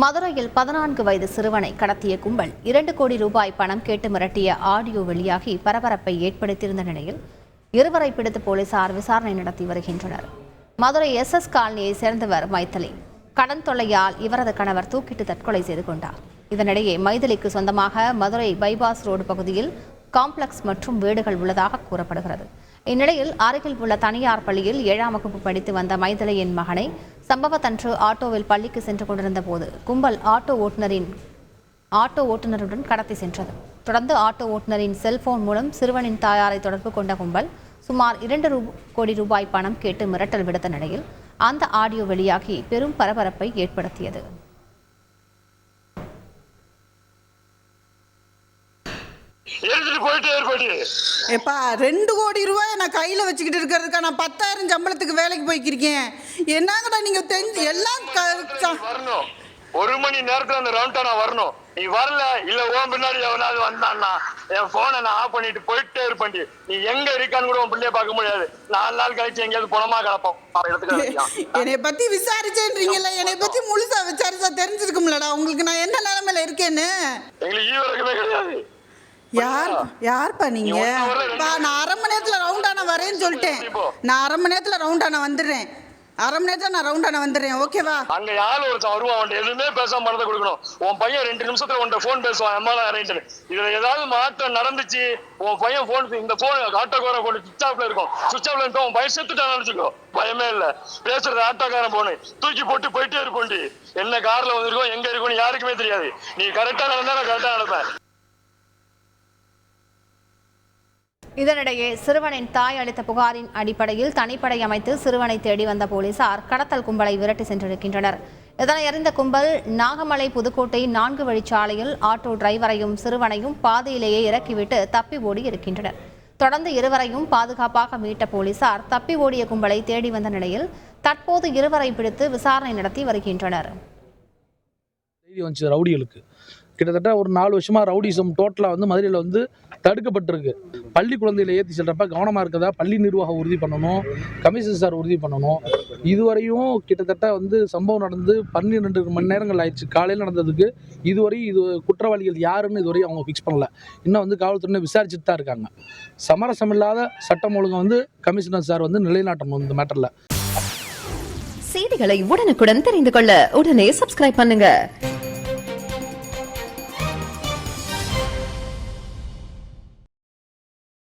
மதுரையில் பதினான்கு வயது சிறுவனை கடத்திய கும்பல் இரண்டு கோடி ரூபாய் பணம் கேட்டு மிரட்டிய ஆடியோ வெளியாகி பரபரப்பை ஏற்படுத்தியிருந்த நிலையில் இருவரை பிடித்து போலீசார் விசாரணை நடத்தி வருகின்றனர். மதுரை எஸ் எஸ் காலனியை சேர்ந்தவர் மைத்தலி. கடன் தொல்லையால் இவரது கணவர் தூக்கிட்டு தற்கொலை செய்து கொண்டார். இதனிடையே மைதிலிக்கு சொந்தமாக மதுரை பைபாஸ் ரோடு பகுதியில் காம்ப்ளெக்ஸ் மற்றும் வீடுகள் உள்ளதாக கூறப்படுகிறது. இந்நிலையில் அருகில் உள்ள தனியார் பள்ளியில் ஏழாம் வகுப்பு படித்து வந்த மைதிலையின் மகனை சம்பவத்தன்று ஆட்டோவில் பள்ளிக்கு சென்று கொண்டிருந்த போது கும்பல் ஆட்டோ ஓட்டுநரின் ஆட்டோ ஓட்டுநருடன் கடத்தி சென்றது. தொடர்ந்து ஆட்டோ ஓட்டுநரின் செல்போன் மூலம் சிறுவனின் தாயாரை தொடர்பு கொண்ட கும்பல் சுமார் இரண்டு ரூ கோடி ரூபாய் பணம் கேட்டு மிரட்டல் விடுத்த நிலையில் அந்த ஆடியோ வெளியாகி பெரும் பரபரப்பை ஏற்படுத்தியது. எப்பா ரெண்டு கோடி ரூபாய் நான் கையில் வச்சுக்கிட்டு இருக்கிறதுக்கா? நான் பத்தாயிரம் சம்பளத்துக்கு வேலைக்கு போய்க்கிருக்கேன். என்னங்கடா நீங்கள் தெரிஞ்சு எல்லாம் வரணும். ஒரு மணி நேரத்துல அந்த ரவுண்டா நான் வரணும். நீ வரல இல்ல உன் பின்னாடி எவனாவது வந்தான்னா என் போனை நான் ஆஃப் பண்ணிட்டு போயிட்டே இருப்பேன்டி நீ எங்க இருக்கான்னு கூட உன் பிள்ளைய பார்க்க முடியாது. நாலு நாள் கழிச்சு எங்கேயாவது பணமா இடத்துக்கு என்னை பத்தி விசாரிச்சேன்றீங்கல்ல. என்னை பத்தி முழுசா விசாரிச்சா தெரிஞ்சிருக்கும்லடா. உங்களுக்கு நான் என்ன நிலைமையில இருக்கேன்னு? எங்களுக்கு ஈவரகமே கிடையாது. யார் யார்ப்பா நீங்க? நான் அரை மணி நேரத்துல ரவுண்டான வரேன்னு சொல்லிட்டேன். நான் அரை மணி நேரத்துல ரவுண்டான வந்துடுறேன். அரை மணி நேரத்தில் நான் ரவுண்டான வந்துடுறேன். ஓகேவா அங்க யாரு ஒருத்தன் வருவான் அவன் எதுவுமே பேசாம மனதை கொடுக்கணும். உன் பையன் ரெண்டு நிமிஷத்துல உன்ட்ட போன் பேசுவான். அம்மால அரேஞ்ச் இதுல ஏதாவது மாற்றம் நடந்துச்சு உன் பையன் போன் இந்த போன் ஆட்டோக்காரன் போன் சுவிச் ஆஃப்ல இருக்கும். சுவிச் ஆஃப்ல இருக்கும் உன் பையன் செத்துட்டான் நினைச்சுக்கோ. பயமே இல்ல. பேசுறது ஆட்டோக்காரன் போனு தூக்கி போட்டு போயிட்டே இருக்கும் என்ன கார்ல வந்திருக்கோம் எங்க இருக்கும்னு யாருக்குமே தெரியாது. நீ கரெக்டா நடந்தா நான் கரெக்டா நடப்பேன். இதனிடையே சிறுவனின் தாய் அளித்த புகாரின் அடிப்படையில் தனிப்படை அமைத்து சிறுவனை தேடி வந்த போலீசார் கடத்தல் கும்பலை விரட்டி சென்றிருக்கின்றனர். இதனை அறிந்த கும்பல் நாகமலை புதுக்கோட்டை நான்கு வழிச்சாலையில் ஆட்டோ டிரைவரையும் சிறுவனையும் பாதையிலேயே இறக்கிவிட்டு தப்பி ஓடி இருக்கின்றனர். தொடர்ந்து இருவரையும் பாதுகாப்பாக மீட்ட போலீசார் தப்பி ஓடிய கும்பலை தேடி வந்த நிலையில் தற்போது இருவரை பிடித்து விசாரணை நடத்தி வருகின்றனர். செய்தி வந்துச்சு ரவுடிகளுக்கு. கிட்டத்தட்ட ஒரு நாலு வருஷமாக ரவுடிசம் டோட்டலாக வந்து மதுரையில் வந்து தடுக்கப்பட்டிருக்கு. பள்ளி குழந்தைகளை ஏற்றி செல்றப்ப கவனமாக இருக்கதா பள்ளி நிர்வாகம் உறுதி பண்ணணும் கமிஷனர் சார் உறுதி பண்ணணும். இதுவரையும் கிட்டத்தட்ட வந்து சம்பவம் நடந்து பன்னிரெண்டு மணி நேரங்கள் ஆயிடுச்சு. காலையில் நடந்ததுக்கு இதுவரை இது குற்றவாளிகள் யாருன்னு இதுவரையும் அவங்க ஃபிக்ஸ் பண்ணல. இன்னும் வந்து காவல்துறை விசாரிச்சுட்டு தான் இருக்காங்க. சமரசம் இல்லாத சட்டம் ஒழுங்கு வந்து கமிஷனர் சார் வந்து நிலைநாட்டணும் இந்த மேட்டரில். செய்திகளை உடனுக்குடன் தெரிந்து கொள்ள உடனே சப்ஸ்கிரைப் பண்ணுங்க.